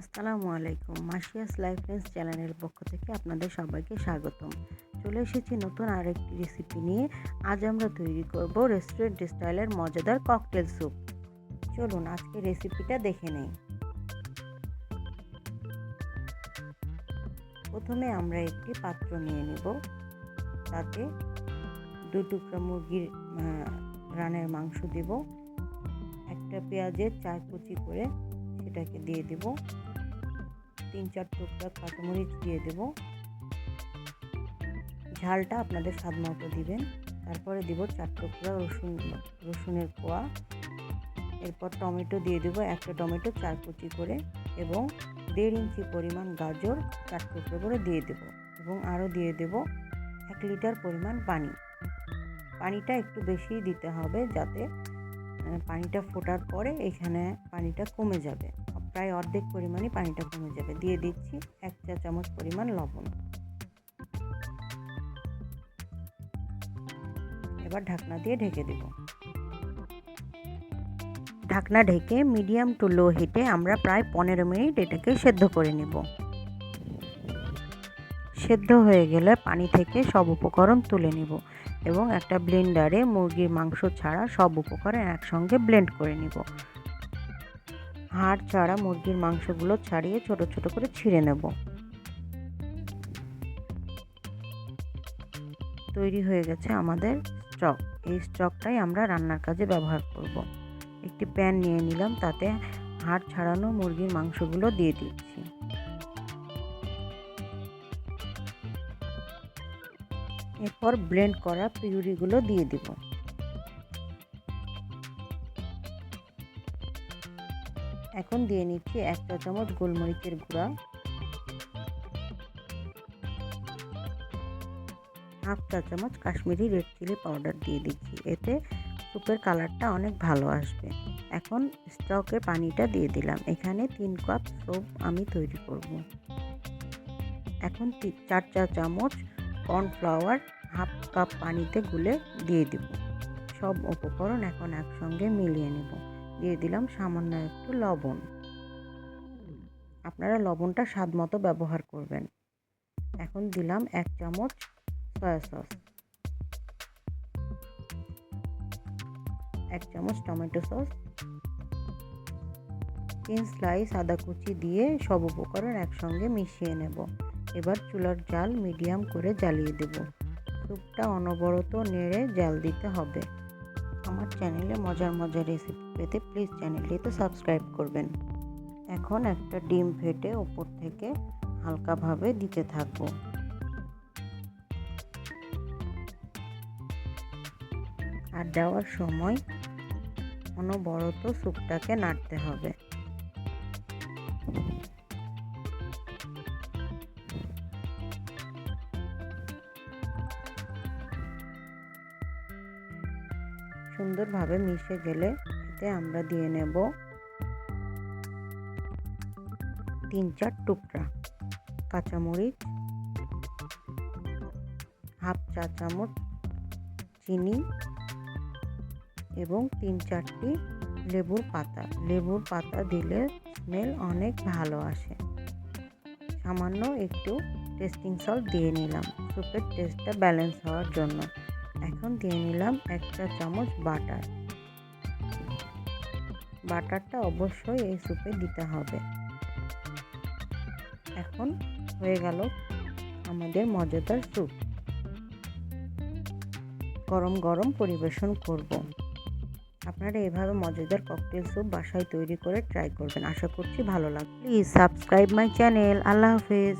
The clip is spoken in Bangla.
আসসালামু আলাইকুম। মাসিয়াস লাইফ ফ্রেন্ডস চ্যানেলের পক্ষ থেকে আপনাদের সবাইকে স্বাগতম। চলে এসেছি নতুন আরেকটি রেসিপি নিয়ে। আজ আমরা তৈরি করব রেস্টুরেন্ট স্টাইলের মজাদার ককটেল স্যুপ চলুন আজকে রেসিপিটা দেখে নেই। প্রথমে আমরা একটি পাত্র নিয়ে নেব। তাতে দু টুকরা মুরগির রানের মাংস দেব। একটা পেঁয়াজের চার কুচি করে সেটাকে দিয়ে দেব। তিন চার টুকরা কাঁচামরিচ দিয়ে দেব। ঝালটা আপনাদের স্বাদ মতো দিবেন। তারপরে দিব চার টুকরা রসুন, রসুনের কোয়া। এরপর টমেটো দিয়ে দেবো একটা টমেটো চার কুচি করে এবং দেড় ইঞ্চি পরিমাণ গাজর চার টুকরো করে দিয়ে দেব এবং আরও দিয়ে দেব এক লিটার পরিমাণ পানি। পানিটা একটু বেশি দিতে হবে যাতে পানিটা ফোটার পরে এখানে পানিটা কমে যাবে। প্রায় অর্ধেক পরিমাণে পানিটা কমে যাবে। দিয়ে দিচ্ছি এক চা চামচ পরিমাণ লবণ। এবার ঢাকনা দিয়ে ঢেকে দেব। ঢাকনা ঢেকে মিডিয়াম টু লো হিটে আমরা প্রায় পনেরো মিনিট এটাকে সেদ্ধ করে নেব। সেদ্ধ হয়ে গেলে পানি থেকে সব উপকরণ তুলে নিব এবং একটা ব্লেন্ডারে মুরগির মাংস ছাড়া সব উপকরণ একসঙ্গে ব্লেন্ড করে নিব। হাড় ছাড়া মুরগির মাংসগুলো ছাড়িয়ে ছোট ছোট করে ছিঁড়ে নেব। তৈরি হয়ে গেছে আমাদের স্টক। এই স্টকটাই আমরা রান্নার কাজে ব্যবহার করব। একটি প্যান নিয়ে নিলাম, তাতে হাড় ছাড়ানো মুরগির মাংসগুলো দিয়ে দিচ্ছি। এরপর ব্লেন্ড করা পিউরিগুলো দিয়ে দিব। এখন দিয়ে নিচ্ছি এক চা চামচ গোলমরিচের গুঁড়া। হাফ চা চামচ কাশ্মীরি রেড চিলি পাউডার দিয়ে দিচ্ছি। এতে স্যুপের কালারটা অনেক ভালো আসবে। এখন স্টকে পানিটা দিয়ে দিলাম। এখানে তিন কাপ স্যুপ আমি তৈরি করব। এখন চার চা চামচ কর্নফ্লাওয়ার, হাফ কাপ পানিতে গুলে দিয়ে দিব। সব উপকরণ এখন একসঙ্গে মিলিয়ে নেব। দিয়ে দিলাম সামান্য একটু লবণ। আপনারা লবণটা স্বাদ মতো ব্যবহার করবেন। এখন দিলাম এক চামচ সয়া সস। এক চামচ টমেটো সস। তিন স্লাইস আদা কুচি দিয়ে সব উপকরণ একসঙ্গে মিশিয়ে নেব। এবার চুলার জাল মিডিয়াম করে জ্বালিয়ে দেব। স্যুপটা অনবরত নেড়ে জাল দিতে হবে। আমার চ্যানেলে মজার মজার রেসিপি পেতে প্লিজ চ্যানেলটিতে সাবস্ক্রাইব করবেন। এখন একটা ডিম ফেটে ওপর থেকে হালকাভাবে দিতে থাকব। আর দেওয়ার সময় অনবরত স্যুপটাকে নাড়তে হবে। সুন্দরভাবে মিশে গেলে এতে আমরা দিয়ে নেব তিন চার টুকরা কাঁচামরিচ, হাফ চা চামচ চিনি এবং তিন চারটি লেবুর পাতা। লেবুর পাতা দিলে স্মেল অনেক ভালো আসে। সামান্য একটু টেস্টিং সল্ট দিয়ে নিলাম। স্যুপের টেস্টটা ব্যালেন্স হওয়ার জন্য। এখন দিয়ে নিলাম একটা চামচ বাটার। বাটারটা অবশ্যই এই স্যুপে দিতে হবে। এখন হয়ে গেল আমাদের মজাদার স্যুপ গরম গরম পরিবেশন করব। আপনারা এভাবে মজাদার ককটেল স্যুপ বাসায় তৈরি করে ট্রাই করবেন। আশা করছি ভালো লাগবে। প্লিজ সাবস্ক্রাইব মাই চ্যানেল আল্লাহ হাফেজ।